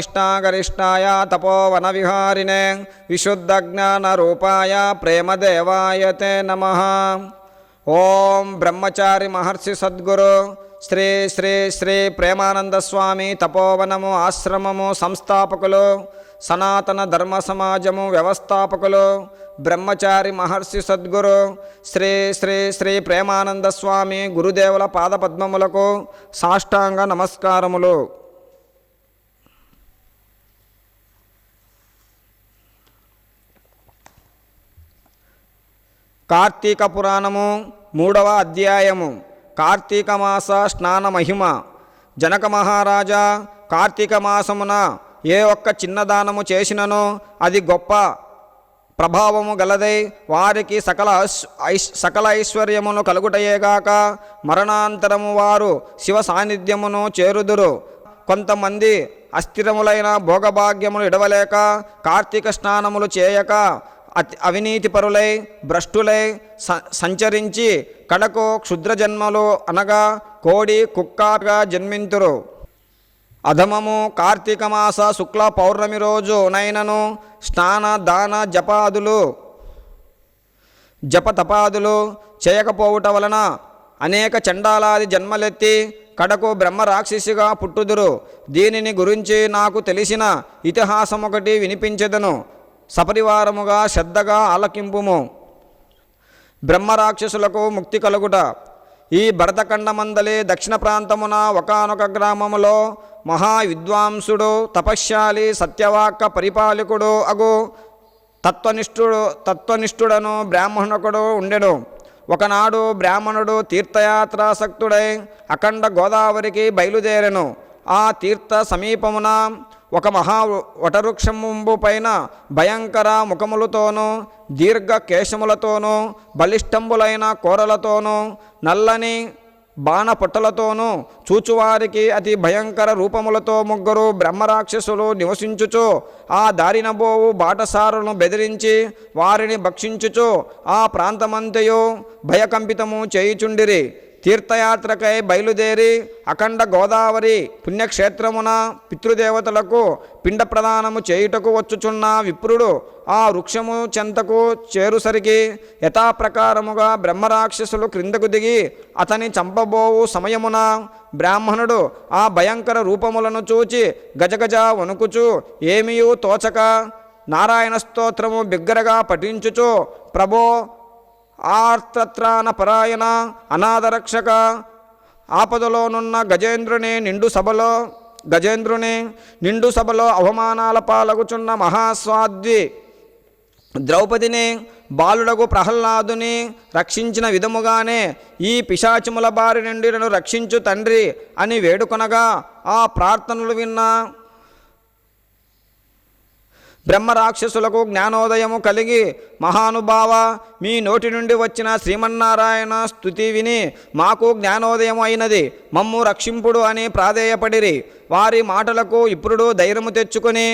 ఇష్టాగరిష్ఠాయ తపోవన విహారిణే విశుద్ధజ్ఞానరూపాయ ప్రేమదేవాయ తే నమ ఓం బ్రహ్మచారి మహర్షి సద్గురు శ్రీ శ్రీ శ్రీ ప్రేమానంద స్వామి తపోవనము ఆశ్రమము సంస్థాపకులు సనాతన ధర్మ సమాజము వ్యవస్థాపకులు బ్రహ్మచారి మహర్షి సద్గురు శ్రీ శ్రీ శ్రీ ప్రేమానంద స్వామి గురుదేవుల పాదపద్మములకు సాష్టాంగ నమస్కారములు। కార్తీక పురాణము మూడవ అధ్యాయము. కార్తీక మాస స్నాన మహిమ. జనక మహారాజా కార్తీక మాసమున ఏ ఒక్క చిన్నదానము చేసిననో అది గొప్ప ప్రభావము గలదై వారికి సకల సకల ఐశ్వర్యమును కలుగుటయేగాక మరణాంతరము వారు శివ సాన్నిధ్యమును చేరుదురు. కొంతమంది అస్థిరములైన భోగభాగ్యములు ఇడవలేక కార్తీక స్నానములు చేయక అవినీతి పరులై భ్రష్టులై స- సంచరించి కడకు క్షుద్ర జన్మలు అనగా కోడి కుక్కగా జన్మింతురు. అధమము కార్తీక మాస శుక్ల పౌర్ణమి రోజు నైనను స్నాన దాన జపాదులు జపతపాదులు చేయకపోవుట వలన అనేక చండాలాది జన్మలెత్తి కడకు బ్రహ్మ రాక్షసిగా పుట్టుదురు. దీనిని గురించి నాకు తెలిసిన ఇతిహాసం ఒకటి వినిపించెదను. సపరివారముగా శ్రద్ధగా ఆలకింపుము. బ్రహ్మరాక్షసులకు ముక్తి కలుగుట. ఈ భరతఖండమందలి దక్షిణ ప్రాంతమున ఒకనొక గ్రామములో మహా విద్వాంసుడు తపశ్శాలి సత్యవాక్క పరిపాలకుడు అగు తత్వనిష్ఠుడు తత్వనిష్ఠుడను బ్రాహ్మణుకుడు ఉండెను. ఒకనాడు బ్రాహ్మణుడు తీర్థయాత్రాసక్తుడై అఖండ గోదావరికి బయలుదేరెను. ఆ తీర్థ సమీపమున ఒక మహా వటవృక్షంబు పైన భయంకర ముఖములతోనూ దీర్ఘ కేశములతోనూ బలిష్టంబులైన కూరలతోనూ నల్లని బాణపుట్టలతోనూ చూచువారికి అతి భయంకర రూపములతో ముగ్గురు బ్రహ్మరాక్షసులు నివసించుచు ఆ దారినబోవు బాటసారులను బెదిరించి వారిని భక్షించుచు ఆ ప్రాంతమంతయు భయకంపితము చేయుచుండిరి. తీర్థయాత్రకై బయలుదేరి అఖండ గోదావరి పుణ్యక్షేత్రమున పితృదేవతలకు పిండ ప్రదానము చేయుటకు వచ్చుచున్న విప్రుడు ఆ వృక్షము చెంతకు చేరుసరికి యథాప్రకారముగా బ్రహ్మరాక్షసులు క్రిందకు దిగి అతని చంపబోవు సమయమున బ్రాహ్మణుడు ఆ భయంకర రూపములను చూచి గజగజ వణుకుచు ఏమీయూ తోచక? నారాయణ స్తోత్రము బిగ్గరగా పఠించుచు ప్రభో ఆర్తత్రాన పరాయణ అనాథరక్షక ఆపదలోనున్న గజేంద్రుని నిండు సభలో గజేంద్రుని నిండు సభలో అవమానాల పాలగుచున్న మహాస్వాద్వి ద్రౌపదిని బాలుడగు ప్రహ్లాదుని రక్షించిన విధముగానే ఈ పిశాచముల బారి నుండి నన్ను రక్షించు తండ్రి అని వేడుకొనగా ఆ ప్రార్థనలు విన్న. బ్రహ్మరాక్షసులకు జ్ఞానోదయము కలిగి మహానుభావ మీ నోటి నుండి వచ్చిన శ్రీమన్నారాయణ స్థుతి విని మాకు జ్ఞానోదయం అయినది. మమ్ము రక్షింపుడు అని ప్రాధేయపడిరి. వారి మాటలకు ఇప్పుడు ధైర్యము తెచ్చుకొని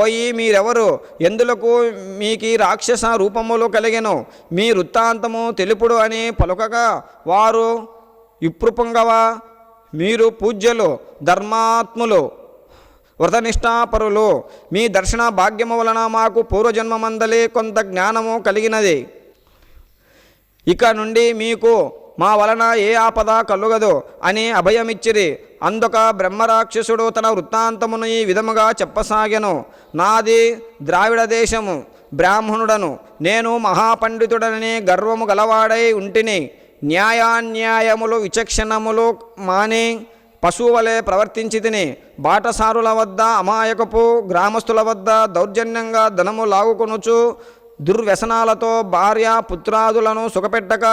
ఓయి మీరెవరు? ఎందులకు మీకు రాక్షస రూపములు కలిగెను? మీ వృత్తాంతము తెలుపుడు అని పలుకగా వారు ఇప్రుపొంగవ? మీరు పూజ్యులు ధర్మాత్ములు. వ్రతనిష్టాపరులు మీ దర్శన భాగ్యము వలన మాకు పూర్వజన్మమందలి కొంత జ్ఞానము కలిగినది. ఇక నుండి మీకు మా వలన ఏ ఆపద కలుగదు అని అభయమిచ్చిరి. అందుక బ్రహ్మరాక్షసుడు తన వృత్తాంతమును ఈ విధముగా చెప్పసాగెను. నాది ద్రావిడ దేశము బ్రాహ్మణుడను. నేను మహాపండితుడని గర్వము గలవాడై ఉంటిని. న్యాయాన్యాయములు విచక్షణములు మాని పశువులే ప్రవర్తించి తిని బాటసారుల వద్ద అమాయకపు గ్రామస్తుల వద్ద దౌర్జన్యంగా ధనము లాగుకొనుచు దుర్వ్యసనాలతో భార్య పుత్రాదులను సుఖపెట్టక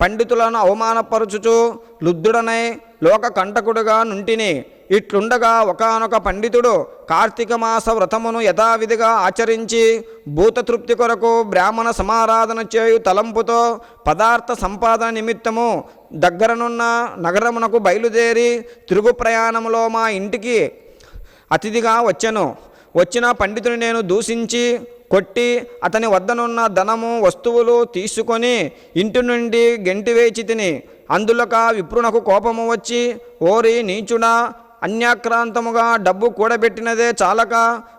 పండితులను అవమానపరుచుచు లుద్ధుడనై లోక కంటకుడుగా నుంటిని ఇట్లుండగా ఒకానొక పండితుడు కార్తీక మాస వ్రతమును యథావిధిగా ఆచరించి భూతతృప్తి కొరకు బ్రాహ్మణ సమారాధన చేయు తలంపుతో పదార్థ సంపాదన నిమిత్తము దగ్గరనున్న నగరమునకు బయలుదేరి తిరుగు ప్రయాణములో మా ఇంటికి అతిథిగా వచ్చెను. వచ్చిన పండితుని నేను దూషించి కొట్టి అతని వద్దనున్న ధనము వస్తువులు తీసుకొని ఇంటి నుండి గెంటివేచి తిని అందులోక విప్రునకు కోపము వచ్చి ఓరి నీచుడా అన్యాక్రాంతముగా డబ్బు కూడబెట్టినదే చాలక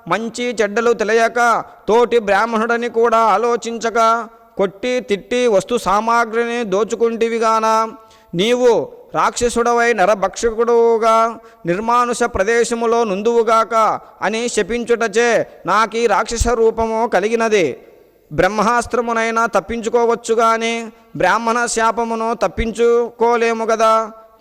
మంచి చెడ్డలు తెలియక తోటి బ్రాహ్మణుడని కూడా ఆలోచించక కొట్టి తిట్టి వస్తు సామాగ్రిని దోచుకుంటివిగాన? నీవు రాక్షసుడవై నరభక్షకుడుగా నిర్మానుష ప్రదేశములో నుందువుగాక అని శపించుటచే నాకీ రాక్షస రూపము కలిగినది. బ్రహ్మాస్త్రమునైనా తప్పించుకోవచ్చు కానీ బ్రాహ్మణ శాపమును తప్పించుకోలేము కదా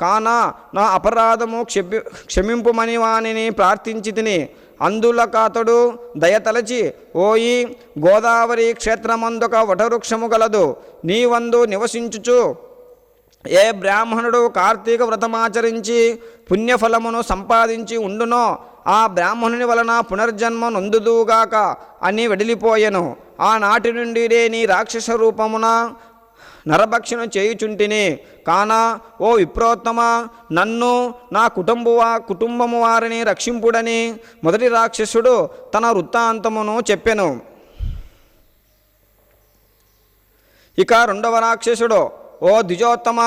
కానా నా అపరాధము క్షమి క్షమింపుమని వానిని ప్రార్థించి తిని అందులకాతడు దయతలచి ఓయి గోదావరి క్షేత్రమందొక వటవృక్షము గలదు. నీవందు నివసించుచు. ఏ బ్రాహ్మణుడు కార్తీక వ్రతమాచరించి పుణ్యఫలమును సంపాదించి ఉండునో ఆ బ్రాహ్మణుని వలన పునర్జన్మ నొందుదుగాక అని వెడిలిపోయెను. ఆనాటి నుండి నీ రాక్షస రూపమున నరభక్షణ చేయుచుంటిని. కానా ఓ విప్రోత్తమ నన్ను నా కుటుంబ కుటుంబము వారిని రక్షింపుడని మొదటి రాక్షసుడు తన వృత్తాంతమును చెప్పెను. ఇక రెండవ రాక్షసుడు ఓ ద్విజోత్తమ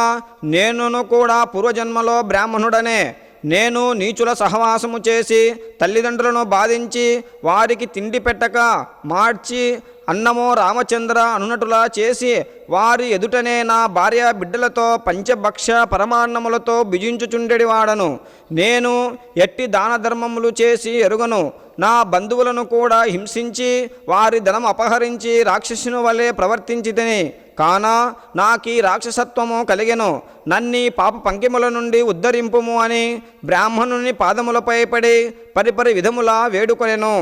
నేనును కూడా పూర్వజన్మలో బ్రాహ్మణుడనే. నేను నీచుల సహవాసము చేసి తల్లిదండ్రులను బాధించి వారికి తిండి పెట్టక మార్చి అన్నమో రామచంద్ర అనునటులా చేసి వారి ఎదుటనే నా భార్య బిడ్డలతో పంచభక్ష పరమాన్నములతో భుజించుచుండెడివాడను. నేను ఎట్టి దాన ధర్మములు చేసి ఎరుగను. నా బంధువులను కూడా హింసించి వారి ధనం అపహరించి రాక్షసుని వలె ప్రవర్తించి తిని కానా నాకీ రాక్షసత్వము కలిగెను. నన్ని పాప పంకిముల నుండి ఉద్ధరింపుము అని బ్రాహ్మణుని పాదములపై పడి పరిపరి విధములా వేడుకొనెను.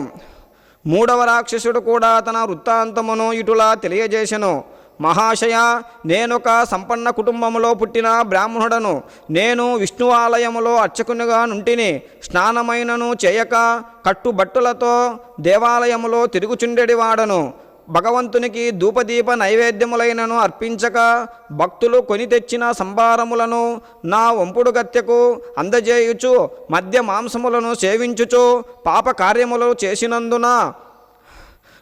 మూడవ రాక్షసుడు కూడా తన వృత్తాంతమును ఇటులా తెలియజేసెను. మహాశయ నేనొక సంపన్న కుటుంబములో పుట్టిన బ్రాహ్మణుడను. నేను విష్ణు ఆలయములో అర్చకునిగా నుంటిని. స్నానమైనను చేయక కట్టుబట్టులతో దేవాలయములో తిరుగుచుండెడివాడను. భగవంతునికి ధూపదీప నైవేద్యములైనను అర్పించక భక్తులు కొని తెచ్చిన సంభారములను నా వంపుడు గత్యకు అందజేయుచు మద్య మాంసములను సేవించుచు పాప కార్యములు చేసినందున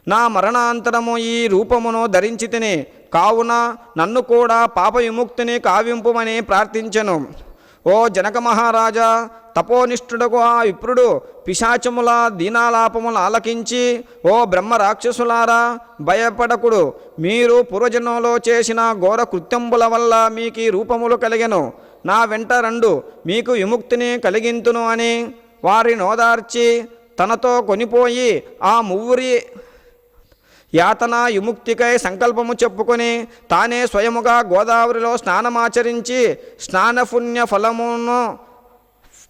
నా మరణాంతరము ఈ రూపమును ధరించి తిని కావున నన్ను కూడా పాప విముక్తిని కావింపుమని ప్రార్థించెను. ఓ జనక మహారాజా తపోనిష్ఠుడకు ఆ విప్రుడు పిశాచముల దీనాలాపములు ఆలకించి ఓ బ్రహ్మ రాక్షసులారా భయపడకుడు. మీరు పూర్వజన్మలో చేసిన ఘోర కృత్యంబుల వల్ల మీకు ఈ రూపములు కలిగెను. నా వెంట రండు మీకు విముక్తిని కలిగింతును అని వారి నోదార్చి తనతో కొనిపోయి ఆ మువ్వురి యాతన విముక్తికై సంకల్పము చెప్పుకొని తానే స్వయముగా గోదావరిలో స్నానమాచరించి స్నానపుణ్య ఫలమును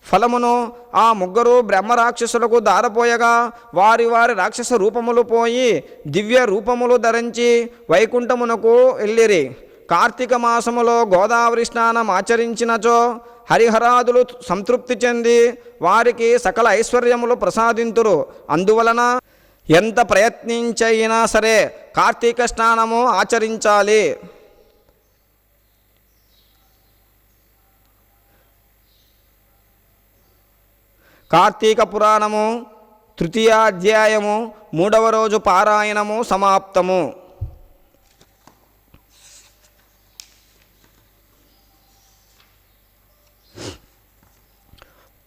ఫలమును ఆ ముగ్గురు బ్రహ్మరాక్షసులకు దారపోయగా వారి వారి రాక్షస రూపములు పోయి దివ్య రూపములు ధరించి వైకుంఠమునకు వెళ్ళిరి. కార్తీక మాసములో గోదావరి స్నానం ఆచరించినచో హరిహరాదులు సంతృప్తి చెంది వారికి సకల ఐశ్వర్యములు ప్రసాదింతురు. అందువలన ఎంత ప్రయత్నించైనా సరే కార్తీక స్నానము ఆచరించాలి. కార్తీక పురాణము తృతీయాధ్యాయము మూడవ రోజు పారాయణము సమాప్తము.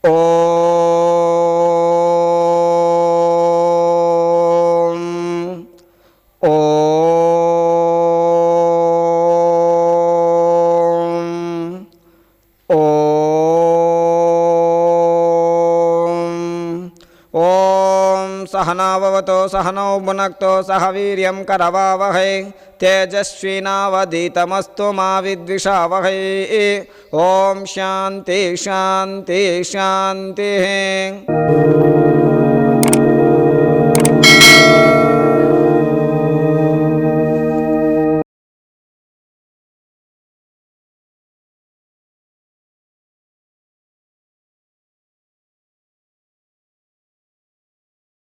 ఓ सहनावतो सहनौ भुनक्तो सह वीर्यं करवावहै। तेजस्विनावधीतमस्तु मा विद्विषावहै। ॐ शान्ति शान्ति शान्तिः।